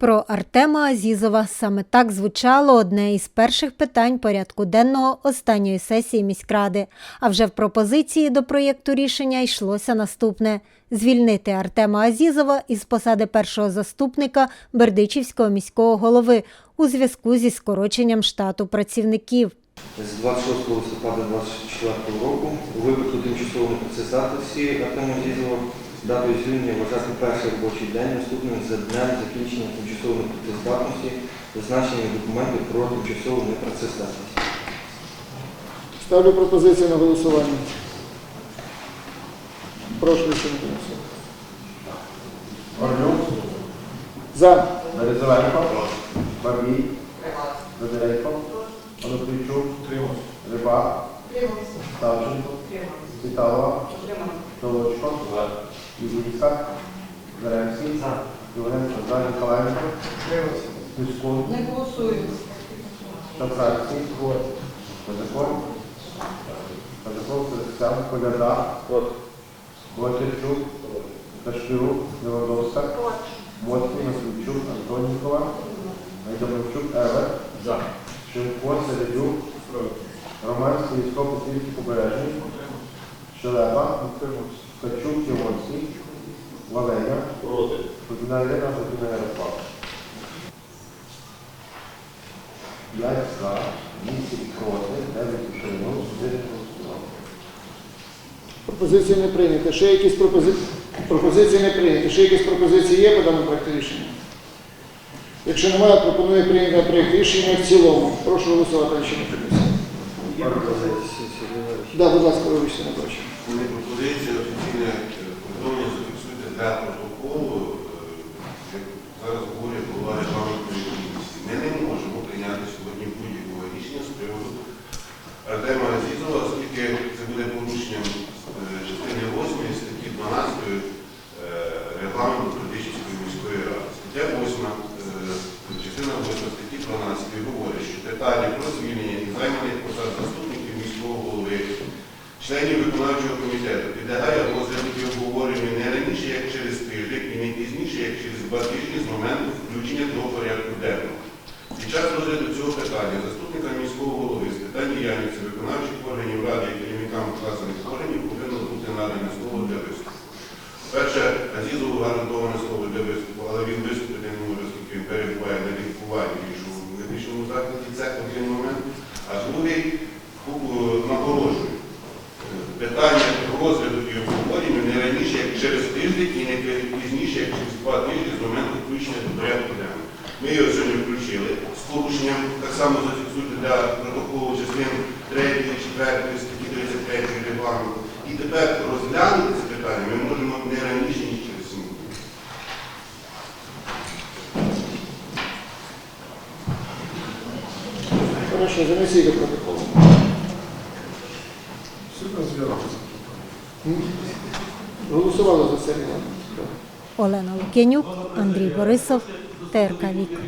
Про Артема Азізова саме так звучало одне із перших питань порядку денного останньої сесії міськради. А вже в пропозиції до проєкту рішення йшлося наступне: звільнити Артема Азізова із посади першого заступника Бердичівського міського голови у зв'язку зі скороченням штату працівників. З 26 листопада 2024 року у випадку тимчасової непрацездатності Артема Зізова датою звільнення вважати перший робочий день наступним за днем закінчення тимчасової непрацездатності, зазначені в про тимчасову непрацездатність. Ставлю пропозицію на голосування. Прошу рішення голосувати. Орлюк, За. Березовенко, Бабій, Федоренко, Онуфрійчук, Рибак, Савченко, Віталова, Толочко, Юрійська, Зеленський, Євгенко, За, Ніколаєнко, Піскун, Не голосую. Шафрацький, Козаков, Козаков, Сергій, Коляда, Войтерчук, Кашпірук, Левандовська, Моцний, Масильчук, Антонікова, Найдомовчук, Евер, Шимко, Середюк, Романський, Військово-Петрівський побережний, Щелепа, Качук, Євонський, Валеня, Кузьмина Ірина, Кузьмина Ярослав. П'ять за, вісім проти, дев'ять утрималось, чотири голосували. Пропозиції не прийняті. Ще якісь пропозиції? Пропозиції не прийняті. Ще якісь пропозиції є по даному проекту рішення? Якщо немає, пропоную прийняти проект рішення в цілому. Прошу голосувати рішення. Є пропозиції Да, будь ласка, вибачте на прочі. Коли пропозиція офіційне е, повідомлення зафіксуйте для протоколу, е, як зараз говорить голова регламентної комісії. Ми не можемо прийняти сьогодні будь-якого рішення з приводу Артема Азізова, оскільки це буде порушенням е, частини 8 статті 12 е, регламенту Продичівської міської ради. Стаття 8, е, частина 8 статті 12 говорить, що питання про звільнення і займаних посад заступників міського голови членів виконавчого комітету підлягає розгляду і обговоренню не раніше, як через тиждень і не пізніше, як через два тижні з моменту включення до порядку денного. Під час розгляду цього питання заступникам міського голови з питань діяльності виконавчих органів ради і керівникам вказаних органів повинно бути надане слово для виступу. Перше, Азізову гарантоване слово для виступу, але він виступити не може, оскільки перебуває на лікуванні в закладі. Це один момент. А другий е, нагороджує питання розгляду і обговорення не раніше, як через тиждень і не пізніше, як через два тижні з моменту включення до порядку денного. Ми його сьогодні включили з порушенням, так само зафіксуйте для протоколу частин 3, 4 статті 33 регламенту. І тепер розглянути це питання ми можемо не раніше, ніж через 7 днів. Хорошо, занесіть до протоколу. Голосували за це. Олена Лук'янюк, Андрій Борисов, ТРК Вік.